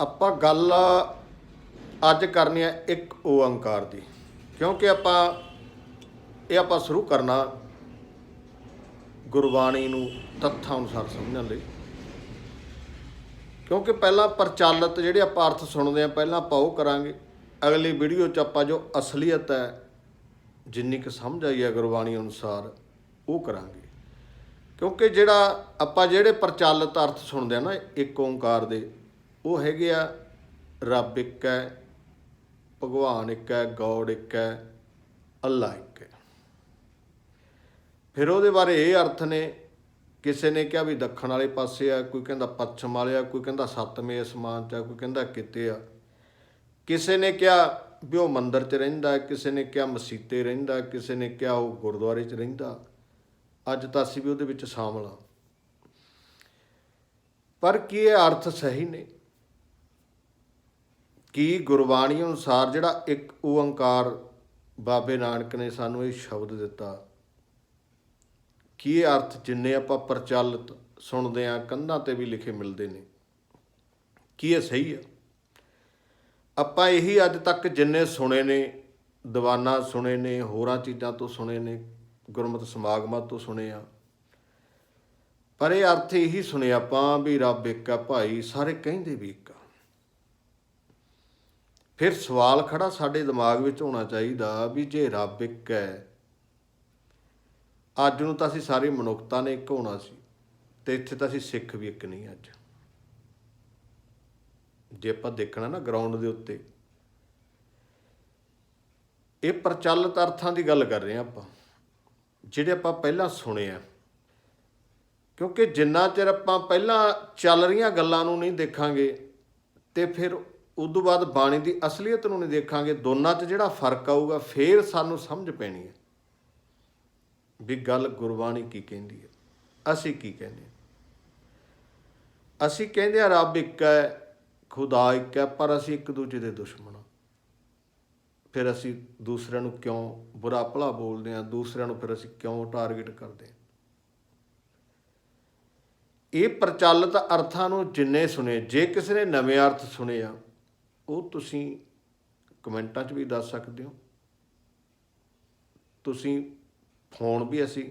ਆਪਾਂ ਗੱਲ ਅੱਜ ਕਰਨੀ ਹੈ ਇੱਕ ਓੰਕਾਰ ਦੀ। ਕਿਉਂਕਿ ਆਪਾਂ, ਇਹ ਆਪਾਂ ਸ਼ੁਰੂ ਕਰਨਾ ਗੁਰਬਾਣੀ ਨੂੰ ਤੱਥਾਂ ਅਨੁਸਾਰ ਸਮਝਣ ਲਈ। ਕਿਉਂਕਿ ਪਹਿਲਾਂ ਪ੍ਰਚਲਿਤ ਜਿਹੜੇ ਆਪਾਂ ਅਰਥ ਸੁਣਦੇ ਆ ਪਹਿਲਾਂ ਆਪਾਂ ਉਹ ਕਰਾਂਗੇ। ਅਗਲੀ ਵੀਡੀਓ 'ਚ ਆਪਾਂ ਜੋ ਅਸਲੀਅਤ ਹੈ, ਜਿੰਨੀ ਕੁ ਸਮਝ ਆਈ ਹੈ ਗੁਰਬਾਣੀ ਅਨੁਸਾਰ, ਉਹ ਕਰਾਂਗੇ। ਕਿਉਂਕਿ ਜਿਹੜਾ ਆਪਾਂ ਜਿਹੜੇ ਪ੍ਰਚਲਿਤ ਅਰਥ ਸੁਣਦੇ ਆ ਨਾ, ਇੱਕ ਓੰਕਾਰ ਦੇ ਉਹ ਹੈਗੇ ਆ, ਰੱਬ ਇੱਕ ਹੈ, ਭਗਵਾਨ ਇੱਕ ਹੈ, ਗੋਡ ਇੱਕ ਹੈ, ਅੱਲਾ ਇੱਕ ਹੈ। ਫਿਰ ਉਹਦੇ ਬਾਰੇ ਇਹ ਅਰਥ ਨੇ, ਕਿਸੇ ਨੇ ਕਿਹਾ ਵੀ ਦੱਖਣ ਵਾਲੇ ਪਾਸੇ ਆ, ਕੋਈ ਕਹਿੰਦਾ ਪੱਛਮ ਵਾਲੇ ਆ, ਕੋਈ ਕਹਿੰਦਾ ਸੱਤਵੇਂ ਅਸਮਾਨ 'ਚ ਆ, ਕੋਈ ਕਹਿੰਦਾ ਕਿਤੇ ਆ। ਕਿਸੇ ਨੇ ਕਿਹਾ ਵੀ ਉਹ ਮੰਦਰ 'ਚ ਰਹਿੰਦਾ, ਕਿਸੇ ਨੇ ਕਿਹਾ ਮਸੀਤੇ ਰਹਿੰਦਾ, ਕਿਸੇ ਨੇ ਕਿਹਾ ਉਹ ਗੁਰਦੁਆਰੇ 'ਚ ਰਹਿੰਦਾ। ਅੱਜ ਤਾਂ ਅਸੀਂ ਵੀ ਉਹਦੇ ਵਿੱਚ ਸ਼ਾਮਲ ਆ ਪਰ ਕੀ ਇਹ ਅਰਥ ਸਹੀ ਨੇ? ਕੀ ਗੁਰਬਾਣੀ ਅਨੁਸਾਰ ਜਿਹੜਾ ਇੱਕ ਓੰਕਾਰ ਬਾਬੇ ਨਾਨਕ ਨੇ ਸਾਨੂੰ ਇਹ ਸ਼ਬਦ ਦਿੱਤਾ? ਕੀ ਇਹ ਅਰਥ ਜਿੰਨੇ ਆਪਾਂ ਪ੍ਰਚਲਿਤ ਸੁਣਦੇ ਆ ਕੰਧਾਂ ਤੇ ਵੀ ਲਿਖੇ ਮਿਲਦੇ ਨੇ? ਕੀ ਇਹ ਸਹੀ ਆ ਆਪਾਂ ਇਹੀ ਅੱਜ ਤੱਕ ਜਿੰਨੇ ਸੁਣੇ ਨੇ, ਦੀਵਾਨਾ ਸੁਣੇ ਨੇ, ਹੋਰਾਂ ਚੀਜ਼ਾਂ ਤੋਂ ਸੁਣੇ ਨੇ, ਗੁਰਮਤਿ ਸਮਾਗਮਾਂ ਤੋਂ ਸੁਣੇ ਆ ਪਰ ਇਹ ਅਰਥ ਇਹੀ ਸੁਣੇ ਆਪਾਂ ਵੀ ਰੱਬ ਇੱਕ ਆ ਭਾਈ, ਸਾਰੇ ਕਹਿੰਦੇ ਵੀ ਇੱਕ ਫਿਰ ਸਵਾਲ ਖੜਾ ਸਾਡੇ ਦਿਮਾਗ ਵਿੱਚ ਹੋਣਾ ਚਾਹੀਦਾ ਵੀ ਜੇ ਰੱਬ ਇੱਕ ਹੈ, ਅੱਜ ਨੂੰ ਤਾਂ ਅਸੀਂ ਸਾਰੀ ਮਨੁੱਖਤਾ ਨੇ ਇੱਕ ਹੋਣਾ ਸੀ ਤੇ ਇੱਥੇ ਤਾਂ ਅਸੀਂ ਸਿੱਖ ਵੀ ਇੱਕ ਨਹੀਂ ਅੱਜ। ਜੇ ਆਪਾਂ ਦੇਖਣਾ ਨਾ ਗਰਾਊਂਡ ਦੇ ਉੱਤੇ, ਇਹ ਪ੍ਰਚਲਿਤ ਅਰਥਾਂ ਦੀ ਗੱਲ ਕਰ ਰਹੇ ਹਾਂ ਆਪਾਂ, ਜਿਹੜੇ ਆਪਾਂ ਪਹਿਲਾਂ ਸੁਣੇ ਆ। ਕਿਉਂਕਿ ਜਿੰਨਾ ਚਿਰ ਆਪਾਂ ਪਹਿਲਾਂ ਚੱਲ ਰਹੀਆਂ ਗੱਲਾਂ ਨੂੰ ਨਹੀਂ ਦੇਖਾਂਗੇ ਤੇ ਫਿਰ ਉਦੋਂ ਬਾਅਦ ਬਾਣੀ ਦੀ ਅਸਲੀਅਤ ਨੂੰ ਨਹੀਂ ਦੇਖਾਂਗੇ, ਦੋਨਾਂ 'ਚ ਜਿਹੜਾ ਫ਼ਰਕ ਆਊਗਾ, ਫੇਰ ਸਾਨੂੰ ਸਮਝ ਪੈਣੀ ਹੈ ਵੀ ਗੱਲ ਗੁਰਬਾਣੀ ਕੀ ਕਹਿੰਦੀ ਹੈ, ਅਸੀਂ ਕੀ ਕਹਿੰਦੇ ਹਾਂ। ਅਸੀਂ ਕਹਿੰਦੇ ਆ ਰੱਬ ਇੱਕ ਹੈ, ਖੁਦਾ ਇੱਕ ਹੈ, ਪਰ ਅਸੀਂ ਇੱਕ ਦੂਜੇ ਦੇ ਦੁਸ਼ਮਣ ਹਾਂ। ਫਿਰ ਅਸੀਂ ਦੂਸਰਿਆਂ ਨੂੰ ਕਿਉਂ ਬੁਰਾ ਭਲਾ ਬੋਲਦੇ ਹਾਂ, ਦੂਸਰਿਆਂ ਨੂੰ ਫਿਰ ਅਸੀਂ ਕਿਉਂ ਟਾਰਗੇਟ ਕਰਦੇ ਹਾਂ? ਇਹ ਪ੍ਰਚਲਿਤ ਅਰਥਾਂ ਨੂੰ ਜਿੰਨੇ ਸੁਣੇ, ਜੇ ਕਿਸੇ ਨੇ ਨਵੇਂ ਅਰਥ ਸੁਣੇ ਆ ਉਹ ਤੁਸੀਂ ਕਮੈਂਟਾਂ 'ਚ ਵੀ ਦੱਸ ਸਕਦੇ ਹੋ। ਤੁਸੀਂ ਫੋਨ ਵੀ ਅਸੀਂ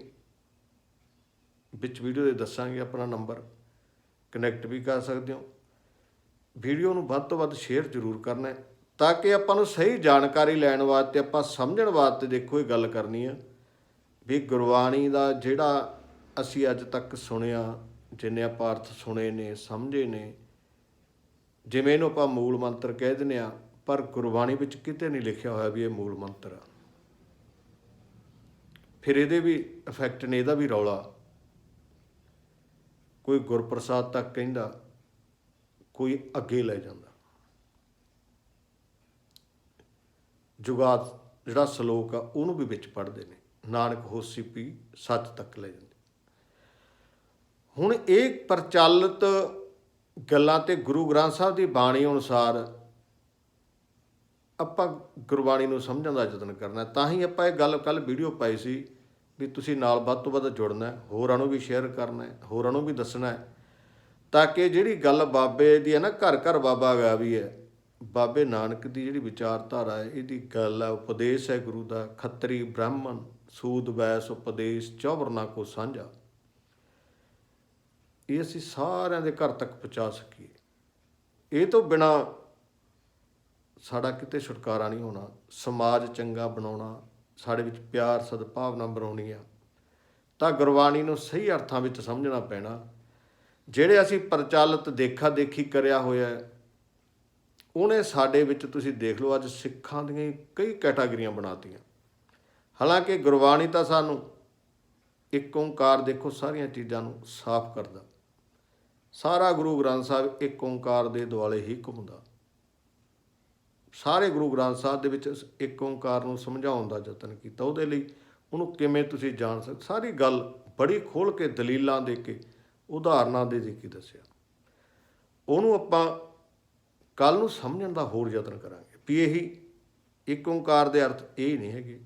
ਵਿੱਚ ਵੀਡੀਓ ਦੇ ਦੱਸਾਂਗੇ ਆਪਣਾ ਨੰਬਰ, ਕਨੈਕਟ ਵੀ ਕਰ ਸਕਦੇ ਹੋ। ਵੀਡੀਓ ਨੂੰ ਵੱਧ ਤੋਂ ਵੱਧ ਸ਼ੇਅਰ ਜ਼ਰੂਰ ਕਰਨਾ ਹੈ ਤਾਂ ਕਿ ਆਪਾਂ ਨੂੰ ਸਹੀ ਜਾਣਕਾਰੀ ਲੈਣ ਵਾਸਤੇ ਆਪਾਂ ਸਮਝਣ ਵਾਸਤੇ ਦੇਖੋ ਇਹ ਗੱਲ ਕਰਨੀ ਆ ਵੀ ਗੁਰਬਾਣੀ ਦਾ ਜਿਹੜਾ ਅਸੀਂ ਅੱਜ ਤੱਕ ਸੁਣਿਆ, ਜਿੰਨੇ ਆਪਾਂ ਅਰਥ ਸੁਣੇ ਨੇ, ਸਮਝੇ ਨੇ ਜਿਵੇਂ ਇਹਨੂੰ ਆਪਾਂ ਮੂਲ ਮੰਤਰ ਕਹਿ ਦਿੰਦੇ ਆ ਪਰ ਗੁਰਬਾਣੀ ਵਿੱਚ ਕਿਤੇ ਨਹੀਂ ਲਿਖਿਆ ਹੋਇਆ ਵੀ ਇਹ ਮੂਲ ਮੰਤਰ ਆ। ਫਿਰ ਇਹਦੇ ਵੀ ਇਫੈਕਟ ਨੇ, ਇਹਦਾ ਵੀ ਰੌਲਾ। ਕੋਈ ਗੁਰਪ੍ਰਸਾਦ ਤੱਕ ਕਹਿੰਦਾ, ਕੋਈ ਅੱਗੇ ਲੈ ਜਾਂਦਾ। ਜੁਗਾਤ ਜਿਹੜਾ ਸ਼ਲੋਕ ਆ, ਉਹਨੂੰ ਵੀ ਵਿੱਚ ਪੜ੍ਹਦੇ ਨੇ। ਨਾਨਕ ਹੋਸੀ ਪੀ ਸੱਚ ਤੱਕ ਲੈ ਜਾਂਦੇ। ਹੁਣ ਇਹ ਪ੍ਰਚਲਿਤ ਗੱਲਾਂ ਤੇ ਗੁਰੂ ਗ੍ਰੰਥ ਸਾਹਿਬ ਦੀ ਬਾਣੀ ਅਨੁਸਾਰ ਆਪਾਂ ਗੁਰਬਾਣੀ ਨੂੰ ਸਮਝਣ ਦਾ ਯਤਨ ਕਰਨਾ ਤਾਂ ਹੀ ਆਪਾਂ ਇਹ ਗੱਲ ਕੱਲ ਵੀਡੀਓ ਪਾਈ ਸੀ ਵੀ ਤੁਸੀਂ ਨਾਲ ਵੱਧ ਤੋਂ ਵੱਧ ਜੁੜਨਾ ਹੈ, ਹੋਰਾਂ ਨੂੰ ਵੀ ਸ਼ੇਅਰ ਕਰਨਾ ਹੈ, ਹੋਰਾਂ ਨੂੰ ਵੀ ਦੱਸਣਾ ਹੈ। ਤਾਂ ਕਿ ਜਿਹੜੀ ਗੱਲ ਬਾਬੇ ਦੀ ਹੈ ਨਾ, ਘਰ ਘਰ ਬਾਬਾ ਗਿਆ ਵੀ ਹੈ, ਬਾਬੇ ਨਾਨਕ ਦੀ ਜਿਹੜੀ ਵਿਚਾਰਧਾਰਾ ਹੈ, ਇਹਦੀ ਗੱਲ ਹੈ, ਉਪਦੇਸ਼ ਹੈ ਗੁਰੂ ਦਾ, ਖੱਤਰੀ ਬ੍ਰਾਹਮਣ, ਸੂਦ, ਵੈਸ, ਉਪਦੇਸ਼ ਚੌਵਰਨਾ ਕੋ ਸਾਂਝਾ। ਇਹ ਅਸੀਂ ਸਾਰਿਆਂ ਦੇ ਘਰ ਤੱਕ ਪਹੁੰਚਾ ਸਕੀਏ। ਇਹ ਤੋਂ ਬਿਨਾ ਸਾਡਾ ਕਿਤੇ ਛੁਟਕਾਰਾ ਨਹੀਂ ਹੋਣਾ। ਸਮਾਜ ਚੰਗਾ ਬਣਾਉਣਾ, ਸਾਡੇ ਵਿੱਚ ਪਿਆਰ, ਸਦਭਾਵਨਾ ਬਣਾਉਣੀ ਆ। ਤਾਂ ਗੁਰਬਾਣੀ ਨੂੰ ਸਹੀ ਅਰਥਾਂ ਵਿੱਚ ਸਮਝਣਾ ਪੈਣਾ। ਜਿਹੜੇ ਅਸੀਂ ਪ੍ਰਚਲਿਤ ਦੇਖਾ ਦੇਖੀ ਕਰਿਆ ਹੋਇਆ ਹੈ, ਉਹਨੇ ਸਾਡੇ ਵਿੱਚ ਤੁਸੀਂ ਦੇਖ ਲਓ, ਅੱਜ ਸਿੱਖਾਂ ਦੀਆਂ ਕਈ ਕੈਟਾਗਰੀਆਂ ਬਣਾਤੀਆਂ। ਹਾਲਾਂਕਿ ਗੁਰਬਾਣੀ ਤਾਂ ਸਾਨੂੰ ਇੱਕ ਓੰਕਾਰ ਦੇਖੋ, ਸਾਰੀਆਂ ਚੀਜ਼ਾਂ ਨੂੰ ਸਾਫ਼ ਕਰਦਾ। ਸਾਰਾ ਗੁਰੂ ਗ੍ਰੰਥ ਸਾਹਿਬ ਇੱਕ ਓੰਕਾਰ ਦੇ ਦੁਆਲੇ ਹੀ ਘੁੰਮਦਾ। ਸਾਰੇ ਗੁਰੂ ਗ੍ਰੰਥ ਸਾਹਿਬ ਦੇ ਵਿੱਚ ਇੱਕ ਓੰਕਾਰ ਨੂੰ ਸਮਝਾਉਣ ਦਾ ਯਤਨ ਕੀਤਾ, ਉਹਦੇ ਲਈ ਉਹਨੂੰ ਕਿਵੇਂ ਤੁਸੀਂ ਜਾਣ ਸਕ, ਸਾਰੀ ਗੱਲ ਬੜੀ ਖੋਲ ਕੇ ਦਲੀਲਾਂ ਦੇ ਕੇ ਉਦਾਹਰਨਾਂ ਦੇ ਦੇ ਕੇ ਦੱਸਿਆ। ਉਹਨੂੰ ਆਪਾਂ ਕੱਲ ਨੂੰ ਸਮਝਣ ਦਾ ਹੋਰ ਯਤਨ ਕਰਾਂਗੇ ਵੀ ਇਹੀ ਇੱਕ ਓੰਕਾਰ ਦੇ ਅਰਥ ਇਹ ਨਹੀਂ ਹੈਗੇ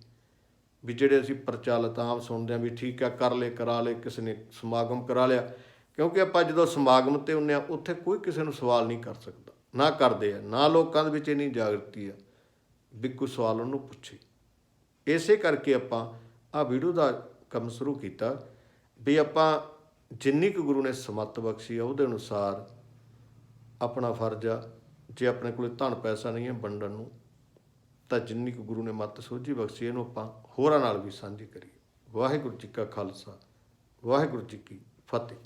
ਵੀ ਜਿਹੜੇ ਅਸੀਂ ਪ੍ਰਚਲਿਤ ਆਮ ਸੁਣਦੇ ਹਾਂ ਵੀ ਠੀਕ ਆ ਕਰ ਲੈ ਕਰਾ ਲੈ ਕਿਸੇ ਨੇ ਸਮਾਗਮ ਕਰਾ ਲਿਆ ਕਿਉਂਕਿ ਆਪਾਂ ਜਦੋਂ ਸਮਾਗਮ ਤੇ ਹੁੰਨੇ ਆ, ਉੱਥੇ ਕੋਈ ਕਿਸੇ ਨੂੰ ਸਵਾਲ ਨਹੀਂ ਕਰ ਸਕਦਾ। ਨਾ ਕਰਦੇ ਆ, ਨਾ ਲੋਕਾਂ ਦੇ ਵਿੱਚ ਇੰਨੀ ਜਾਗਰਤੀ ਆ ਵੀ ਕੋਈ ਸਵਾਲ ਉਹਨੂੰ ਪੁੱਛੇ। ਇਸੇ ਕਰਕੇ ਆਪਾਂ ਆ ਵੀਡੀਓ ਦਾ ਕੰਮ ਸ਼ੁਰੂ ਕੀਤਾ ਵੀ ਆਪਾਂ ਜਿੰਨੀ ਕੁ ਗੁਰੂ ਨੇ ਸਮੱਤ ਬਖਸ਼ੀ ਆ, ਉਹਦੇ ਅਨੁਸਾਰ ਆਪਣਾ ਫਰਜ਼ ਆ, ਜੇ ਆਪਣੇ ਕੋਲੇ ਧਨ ਪੈਸਾ ਨਹੀਂ ਹੈ ਵੰਡਣ ਨੂੰ, ਤਾਂ ਜਿੰਨੀ ਕੁ ਗੁਰੂ ਨੇ ਮੱਤ ਸੋਝੀ ਬਖਸ਼ੀ, ਇਹਨੂੰ ਆਪਾਂ ਹੋਰਾਂ ਨਾਲ ਵੀ ਸਾਂਝੀ ਕਰੀਏ। ਵਾਹਿਗੁਰੂ ਜੀ ਕਾ ਖਾਲਸਾ, ਵਾਹਿਗੁਰੂ ਜੀ ਕੀ ਫਤਿਹ।